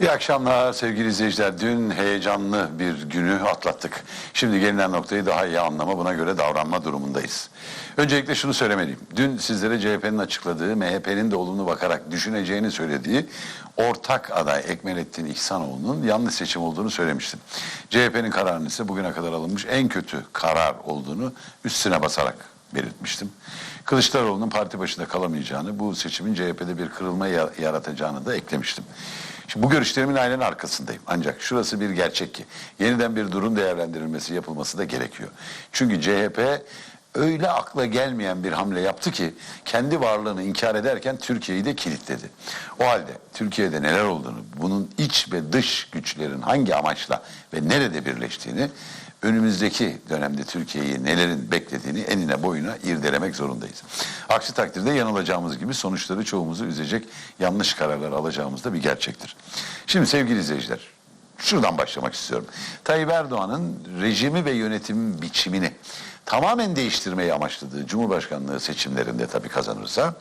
İyi akşamlar sevgili izleyiciler. Dün heyecanlı bir günü atlattık. Şimdi gelinen noktayı daha iyi anlama buna göre davranma durumundayız. Öncelikle şunu söylemeliyim. Dün sizlere CHP'nin açıkladığı, MHP'nin de olumlu bakarak düşüneceğini söylediği ortak aday Ekmelettin İhsanoğlu'nun yanlış seçim olduğunu söylemiştim. CHP'nin kararının ise bugüne kadar alınmış en kötü karar olduğunu üstüne basarak belirtmiştim. Kılıçdaroğlu'nun parti başında kalamayacağını, bu seçimin CHP'de bir kırılma ya- yaratacağını da eklemiştim. Şimdi bu görüşlerimin aynen arkasındayım. Ancak şurası bir gerçek ki yeniden bir durum değerlendirilmesi yapılması da gerekiyor. Çünkü CHP öyle akla gelmeyen bir hamle yaptı ki kendi varlığını inkar ederken Türkiye'yi de kilitledi. O halde Türkiye'de neler olduğunu, bunun iç ve dış güçlerin hangi amaçla ve nerede birleştiğini önümüzdeki dönemde Türkiye'yi nelerin beklediğini enine boyuna irdelemek zorundayız. Aksi takdirde yanılacağımız gibi sonuçları çoğumuzu üzecek yanlış kararlar alacağımız da bir gerçektir. Şimdi sevgili izleyiciler, şuradan başlamak istiyorum. Tayyip Erdoğan'ın rejimi ve yönetim biçimini tamamen değiştirmeyi amaçladığı Cumhurbaşkanlığı seçimlerinde tabii kazanırsa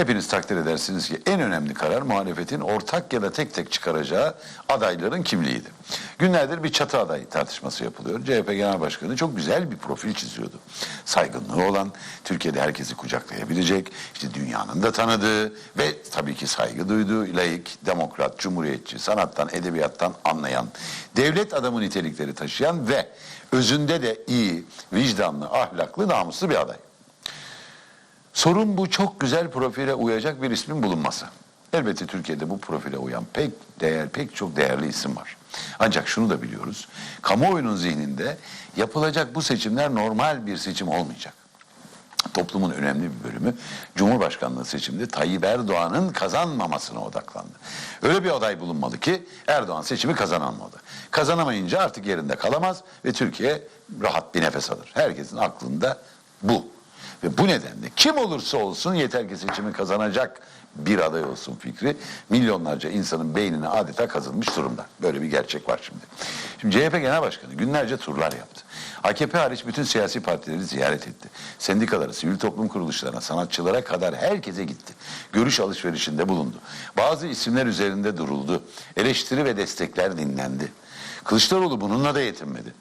Hepiniz takdir edersiniz ki en önemli karar muhalefetin ortak ya da tek tek çıkaracağı adayların kimliğiydi. Günlerdir bir çatı aday tartışması yapılıyor. CHP Genel Başkanı çok güzel bir profil çiziyordu. Saygınlığı olan, Türkiye'de herkesi kucaklayabilecek, işte dünyanın da tanıdığı ve tabii ki saygı duyduğu, laik, demokrat, cumhuriyetçi, sanattan, edebiyattan anlayan, devlet adamı nitelikleri taşıyan ve özünde de iyi, vicdanlı, ahlaklı, namuslu bir aday. Sorun bu çok güzel profile uyacak bir ismin bulunması. Elbette Türkiye'de bu profile uyan pek değer, pek çok değerli isim var. Ancak şunu da biliyoruz. Kamuoyunun zihninde yapılacak bu seçimler normal bir seçim olmayacak. Toplumun önemli bir bölümü Cumhurbaşkanlığı seçiminde Tayyip Erdoğan'ın kazanmamasına odaklandı. Öyle bir aday bulunmalı ki Erdoğan seçimi kazanamadı. Kazanamayınca artık yerinde kalamaz ve Türkiye rahat bir nefes alır. Herkesin aklında bu. Ve bu nedenle kim olursa olsun yeter ki seçimi kazanacak bir aday olsun fikri milyonlarca insanın beynine adeta kazınmış durumda. Böyle bir gerçek var şimdi. Şimdi CHP Genel Başkanı günlerce turlar yaptı. AKP hariç bütün siyasi partileri ziyaret etti. Sendikaları, sivil toplum kuruluşlarına, sanatçılara kadar herkese gitti. Görüş alışverişinde bulundu. Bazı isimler üzerinde duruldu. Eleştiri ve destekler dinlendi. Kılıçdaroğlu bununla da yetinmedi.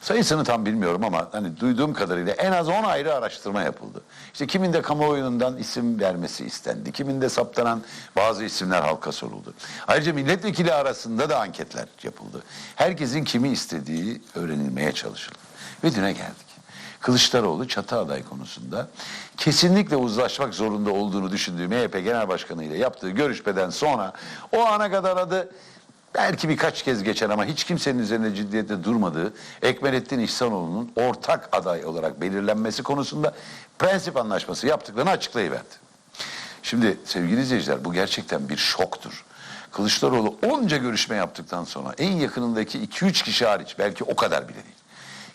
Sayısını tam bilmiyorum ama hani duyduğum kadarıyla en az 10 ayrı araştırma yapıldı. İşte kiminde kamuoyundan isim vermesi istendi. Kiminde saptanan bazı isimler halka soruldu. Ayrıca milletvekili arasında da anketler yapıldı. Herkesin kimi istediği öğrenilmeye çalışıldı. Ve düne geldik. Kılıçdaroğlu çatı aday konusunda kesinlikle uzlaşmak zorunda olduğunu düşündüğü MHP Genel Başkanı ile yaptığı görüşmeden sonra o ana kadar adı belki birkaç kez geçer ama hiç kimsenin üzerinde ciddiyette durmadığı Ekmelettin İhsanoğlu'nun ortak aday olarak belirlenmesi konusunda prensip anlaşması yaptıklarını açıklayıverdi. Şimdi sevgili izleyiciler bu gerçekten bir şoktur. Kılıçdaroğlu onca görüşme yaptıktan sonra en yakınındaki 2-3 kişi hariç belki o kadar bile değil.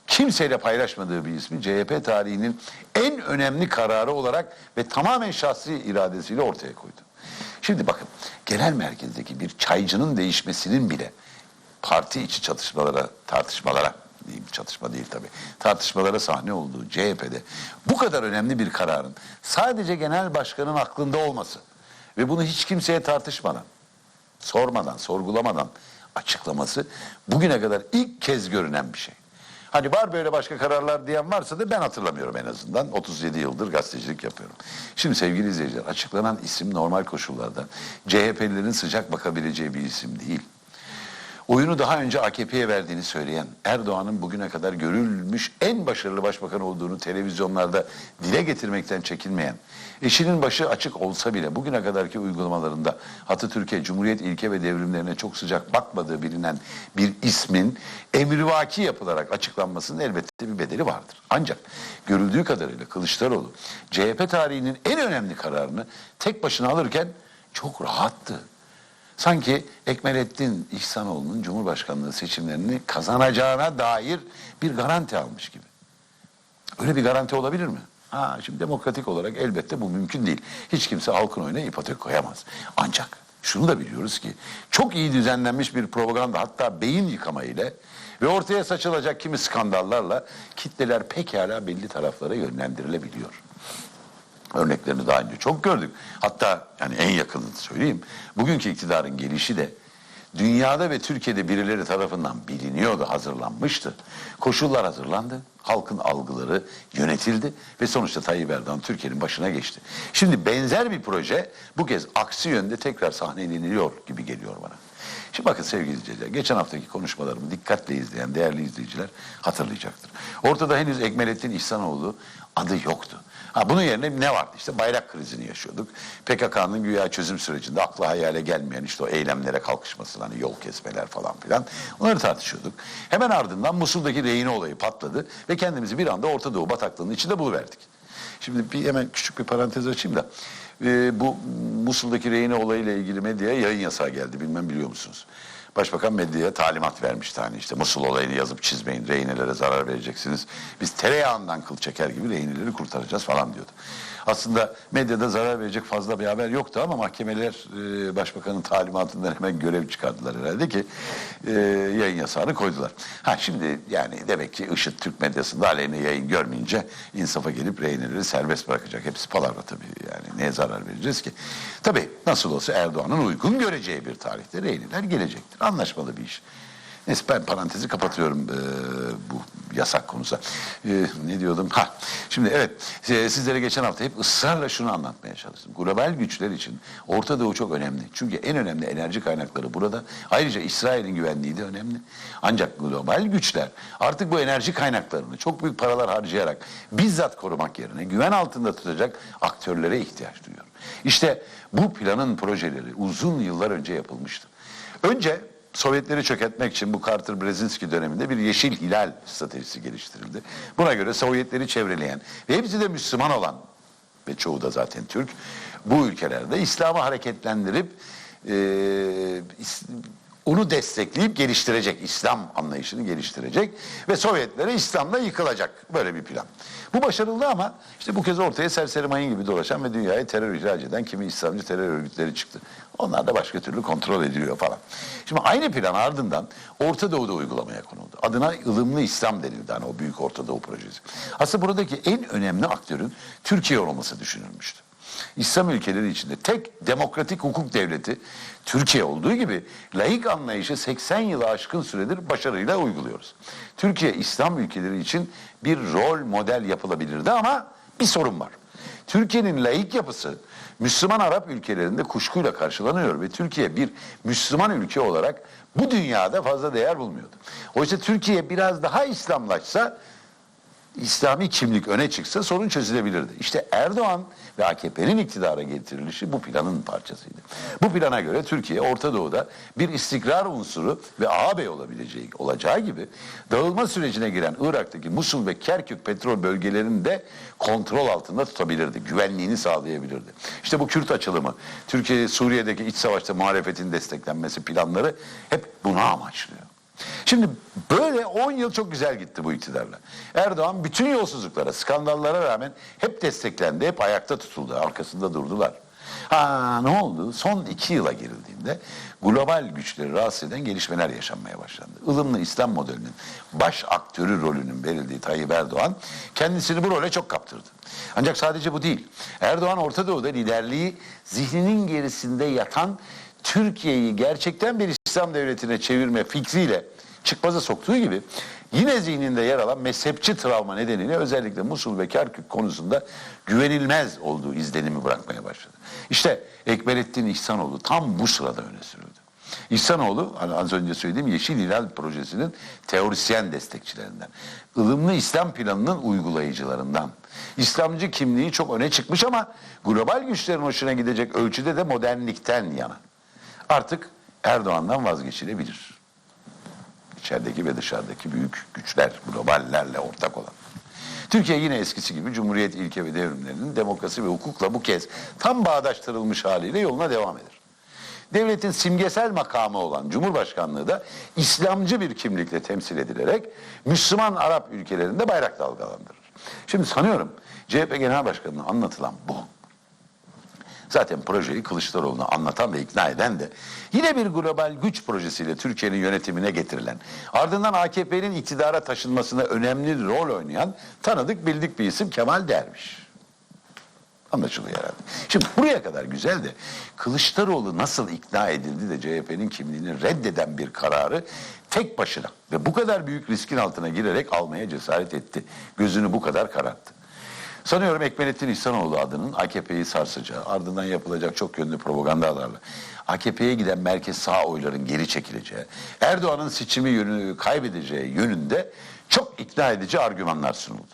Kimseyle paylaşmadığı bir ismi CHP tarihinin en önemli kararı olarak ve tamamen şahsi iradesiyle ortaya koydu. Şimdi bakın genel merkezdeki bir çaycının değişmesinin bile parti içi çatışmalara, tartışmalara diyeyim çatışma değil tabii. Tartışmalara sahne olduğu CHP'de bu kadar önemli bir kararın sadece genel başkanın aklında olması ve bunu hiç kimseye tartışmadan, sormadan, sorgulamadan açıklaması bugüne kadar ilk kez görünen bir şey. Hani var böyle başka kararlar diyen varsa da ben hatırlamıyorum en azından. 37 yıldır gazetecilik yapıyorum. Şimdi sevgili izleyiciler açıklanan isim normal koşullarda CHP'lilerin sıcak bakabileceği bir isim değil. Oyunu daha önce AKP'ye verdiğini söyleyen Erdoğan'ın bugüne kadar görülmüş en başarılı başbakan olduğunu televizyonlarda dile getirmekten çekinmeyen, eşinin başı açık olsa bile bugüne kadarki uygulamalarında Atatürk'e, Cumhuriyet ilke ve devrimlerine çok sıcak bakmadığı bilinen bir ismin emrivaki yapılarak açıklanmasının elbette bir bedeli vardır. Ancak görüldüğü kadarıyla Kılıçdaroğlu CHP tarihinin en önemli kararını tek başına alırken çok rahattı. Sanki Ekmelettin İhsanoğlu'nun Cumhurbaşkanlığı seçimlerini kazanacağına dair bir garanti almış gibi. Öyle bir garanti olabilir mi? Ha, şimdi demokratik olarak elbette bu mümkün değil. Hiç kimse halkın oyuna ipotek koyamaz. Ancak şunu da biliyoruz ki çok iyi düzenlenmiş bir propaganda hatta beyin yıkama ile ve ortaya saçılacak kimi skandallarla kitleler pekala belli taraflara yönlendirilebiliyor. Örneklerini daha önce çok gördük. Hatta yani en yakınını söyleyeyim. Bugünkü iktidarın gelişi de dünyada ve Türkiye'de birileri tarafından biliniyordu, hazırlanmıştı. Koşullar hazırlandı, halkın algıları yönetildi ve sonuçta Tayyip Erdoğan Türkiye'nin başına geçti. Şimdi benzer bir proje bu kez aksi yönde tekrar sahneleniliyor gibi geliyor bana. Şimdi bakın sevgili izleyiciler, geçen haftaki konuşmalarımı dikkatle izleyen değerli izleyiciler hatırlayacaktır. Ortada henüz Ekmelettin İhsanoğlu adı yoktu. Ha, bunun yerine ne vardı? İşte bayrak krizini yaşıyorduk. PKK'nın güya çözüm sürecinde akla hayale gelmeyen işte o eylemlere kalkışması, hani yol kesmeler falan filan. Onları tartışıyorduk. Hemen ardından Musul'daki rehine olayı patladı ve kendimizi bir anda Orta Doğu bataklığının içinde buluverdik. Şimdi bir hemen küçük bir parantez açayım da. Ee, bu Musul'daki rehine olayıyla ilgili medyaya yayın yasağı geldi. Bilmem biliyor musunuz? Başbakan medyaya talimat vermişti hani işte Musul olayını yazıp çizmeyin, rehinelere zarar vereceksiniz. Biz tereyağından kıl çeker gibi rehineleri kurtaracağız falan diyordu. Aslında medyada zarar verecek fazla bir haber yoktu ama mahkemeler e, başbakanın talimatından hemen görev çıkardılar herhalde ki e, yayın yasağını koydular. Ha şimdi yani demek ki IŞİD Türk medyasında aleyhine yayın görmeyince insafa gelip rehineleri serbest bırakacak. Hepsi palavra tabii yani neye zarar vereceğiz ki? Tabii nasıl olsa Erdoğan'ın uygun göreceği bir tarihte rehineler gelecektir. Anlaşmalı bir iş. Neyse ben parantezi kapatıyorum e, bu yasak konusu. E, ne diyordum? Ha, şimdi evet e, sizlere geçen hafta hep ısrarla şunu anlatmaya çalıştım. Global güçler için Orta Doğu çok önemli. Çünkü en önemli enerji kaynakları burada. Ayrıca İsrail'in güvenliği de önemli. Ancak global güçler artık bu enerji kaynaklarını çok büyük paralar harcayarak bizzat korumak yerine güven altında tutacak aktörlere ihtiyaç duyuyor. İşte bu planın projeleri uzun yıllar önce yapılmıştı. Önce Sovyetleri çökertmek için bu Carter-Brzezinski döneminde bir yeşil hilal stratejisi geliştirildi. Buna göre Sovyetleri çevreleyen ve hepsi de Müslüman olan ve çoğu da zaten Türk bu ülkelerde İslam'ı hareketlendirip e, onu destekleyip geliştirecek, İslam anlayışını geliştirecek ve Sovyetlere İslam'la yıkılacak böyle bir plan. Bu başarılı ama işte bu kez ortaya serseri mayın gibi dolaşan ve dünyaya terör ihraç eden kimi İslamcı terör örgütleri çıktı. Onlar da başka türlü kontrol ediliyor falan. Şimdi aynı plan ardından Orta Doğu'da uygulamaya konuldu. Adına ılımlı İslam denildi hani o büyük Orta Doğu projesi. Aslında buradaki en önemli aktörün Türkiye olması düşünülmüştü. İslam ülkeleri içinde tek demokratik hukuk devleti Türkiye olduğu gibi laik anlayışı 80 yılı aşkın süredir başarıyla uyguluyoruz. Türkiye İslam ülkeleri için bir rol model yapılabilirdi ama bir sorun var. Türkiye'nin laik yapısı Müslüman Arap ülkelerinde kuşkuyla karşılanıyor ve Türkiye bir Müslüman ülke olarak bu dünyada fazla değer bulmuyordu. Oysa Türkiye biraz daha İslamlaşsa İslami kimlik öne çıksa sorun çözülebilirdi. İşte Erdoğan ve AKP'nin iktidara getirilişi bu planın parçasıydı. Bu plana göre Türkiye Orta Doğu'da bir istikrar unsuru ve ağabey olabileceği olacağı gibi dağılma sürecine giren Irak'taki Musul ve Kerkük petrol bölgelerini de kontrol altında tutabilirdi. Güvenliğini sağlayabilirdi. İşte bu Kürt açılımı, Türkiye Suriye'deki iç savaşta muhalefetin desteklenmesi planları hep buna amaçlıyor. Şimdi böyle 10 yıl çok güzel gitti bu iktidarla. Erdoğan bütün yolsuzluklara, skandallara rağmen hep desteklendi, hep ayakta tutuldu, arkasında durdular. Ha ne oldu? Son iki yıla girildiğinde global güçleri rahatsız eden gelişmeler yaşanmaya başlandı. Ilımlı İslam modelinin baş aktörü rolünün verildiği Tayyip Erdoğan kendisini bu role çok kaptırdı. Ancak sadece bu değil. Erdoğan Orta Doğu'da liderliği zihninin gerisinde yatan Türkiye'yi gerçekten bir İslam devletine çevirme fikriyle çıkmaza soktuğu gibi yine zihninde yer alan mezhepçi travma nedeniyle özellikle Musul ve Kerkük konusunda güvenilmez olduğu izlenimi bırakmaya başladı. İşte Ekberettin İhsanoğlu tam bu sırada öne sürüldü. İhsanoğlu hani az önce söylediğim Yeşil Hilal projesinin teorisyen destekçilerinden. ılımlı İslam planının uygulayıcılarından. İslamcı kimliği çok öne çıkmış ama global güçlerin hoşuna gidecek ölçüde de modernlikten yana. Artık Erdoğan'dan vazgeçilebilir. İçerideki ve dışarıdaki büyük güçler, globallerle ortak olan. Türkiye yine eskisi gibi Cumhuriyet ilke ve devrimlerinin demokrasi ve hukukla bu kez tam bağdaştırılmış haliyle yoluna devam eder. Devletin simgesel makamı olan Cumhurbaşkanlığı da İslamcı bir kimlikle temsil edilerek Müslüman Arap ülkelerinde bayrak dalgalandırır. Şimdi sanıyorum CHP Genel Başkanı'na anlatılan bu. Zaten projeyi Kılıçdaroğlu'na anlatan ve ikna eden de yine bir global güç projesiyle Türkiye'nin yönetimine getirilen ardından AKP'nin iktidara taşınmasına önemli rol oynayan tanıdık bildik bir isim Kemal Derviş. Anlaşılıyor herhalde. Şimdi buraya kadar güzel de Kılıçdaroğlu nasıl ikna edildi de CHP'nin kimliğini reddeden bir kararı tek başına ve bu kadar büyük riskin altına girerek almaya cesaret etti. Gözünü bu kadar kararttı. Sanıyorum Ekmelettin İhsanoğlu adının AKP'yi sarsacağı, ardından yapılacak çok yönlü propagandalarla AKP'ye giden merkez sağ oyların geri çekileceği, Erdoğan'ın seçimi yönünü kaybedeceği yönünde çok ikna edici argümanlar sunuldu.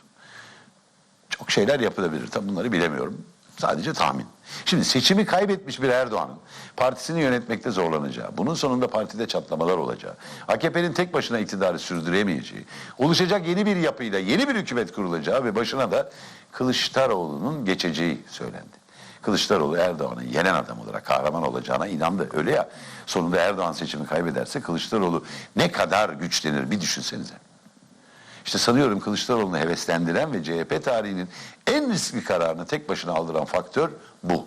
Çok şeyler yapılabilir. Tabi bunları bilemiyorum. Sadece tahmin. Şimdi seçimi kaybetmiş bir Erdoğan'ın partisini yönetmekte zorlanacağı, bunun sonunda partide çatlamalar olacağı, AKP'nin tek başına iktidarı sürdüremeyeceği, oluşacak yeni bir yapıyla yeni bir hükümet kurulacağı ve başına da Kılıçdaroğlu'nun geçeceği söylendi. Kılıçdaroğlu Erdoğan'ı yenen adam olarak kahraman olacağına inandı. Öyle ya sonunda Erdoğan seçimi kaybederse Kılıçdaroğlu ne kadar güçlenir bir düşünsenize. İşte sanıyorum Kılıçdaroğlu'nu heveslendiren ve CHP tarihinin en riskli kararını tek başına aldıran faktör bu.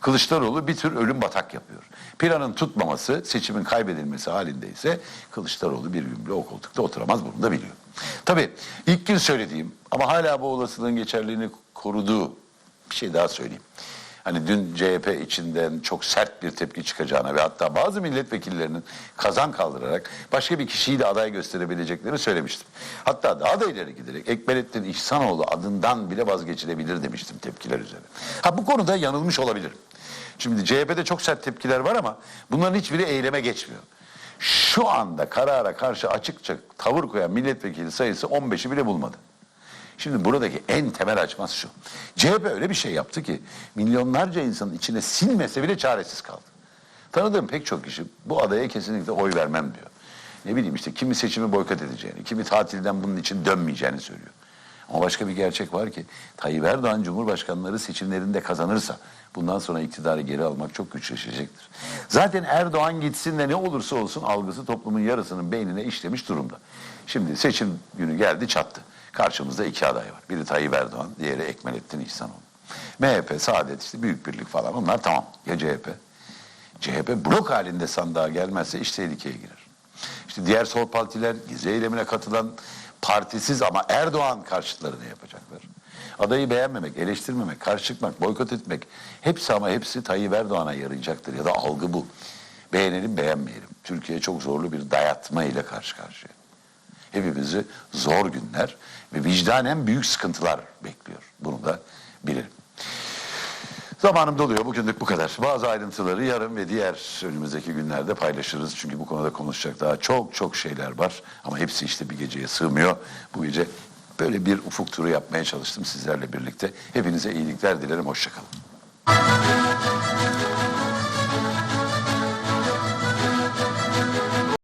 Kılıçdaroğlu bir tür ölüm batak yapıyor. Planın tutmaması, seçimin kaybedilmesi halinde ise Kılıçdaroğlu bir gün bile o koltukta oturamaz bunu da biliyor. Tabii ilk gün söylediğim ama hala bu olasılığın geçerliliğini koruduğu bir şey daha söyleyeyim. Hani dün CHP içinden çok sert bir tepki çıkacağına ve hatta bazı milletvekillerinin kazan kaldırarak başka bir kişiyi de aday gösterebileceklerini söylemiştim. Hatta daha da ileri giderek Ekmelettin İhsanoğlu adından bile vazgeçilebilir demiştim tepkiler üzerine. Ha bu konuda yanılmış olabilirim. Şimdi CHP'de çok sert tepkiler var ama bunların hiçbiri eyleme geçmiyor. Şu anda karara karşı açıkça tavır koyan milletvekili sayısı 15'i bile bulmadı. Şimdi buradaki en temel açmaz şu. CHP öyle bir şey yaptı ki milyonlarca insanın içine sinmese bile çaresiz kaldı. Tanıdığım pek çok kişi bu adaya kesinlikle oy vermem diyor. Ne bileyim işte kimi seçimi boykot edeceğini, kimi tatilden bunun için dönmeyeceğini söylüyor. Ama başka bir gerçek var ki Tayyip Erdoğan Cumhurbaşkanları seçimlerinde kazanırsa bundan sonra iktidarı geri almak çok güçleşecektir. Zaten Erdoğan gitsin de ne olursa olsun algısı toplumun yarısının beynine işlemiş durumda. Şimdi seçim günü geldi çattı. Karşımızda iki aday var. Biri Tayyip Erdoğan, diğeri Ekmelettin İhsanoğlu. MHP, Saadet, işte Büyük Birlik falan onlar tamam. Ya CHP? CHP blok halinde sandığa gelmezse iş tehlikeye girer. İşte diğer sol partiler gizli eylemine katılan partisiz ama Erdoğan karşıtları ne yapacaklar? Adayı beğenmemek, eleştirmemek, karşı çıkmak, boykot etmek hepsi ama hepsi Tayyip Erdoğan'a yarayacaktır ya da algı bu. Beğenelim beğenmeyelim. Türkiye çok zorlu bir dayatma ile karşı karşıya. Hepimizi zor günler ve vicdanen büyük sıkıntılar bekliyor. Bunu da bilelim. Zamanım doluyor. Bugünlük bu kadar. Bazı ayrıntıları yarın ve diğer önümüzdeki günlerde paylaşırız. Çünkü bu konuda konuşacak daha çok çok şeyler var. Ama hepsi işte bir geceye sığmıyor. Bu gece böyle bir ufuk turu yapmaya çalıştım sizlerle birlikte. Hepinize iyilikler dilerim. Hoşçakalın.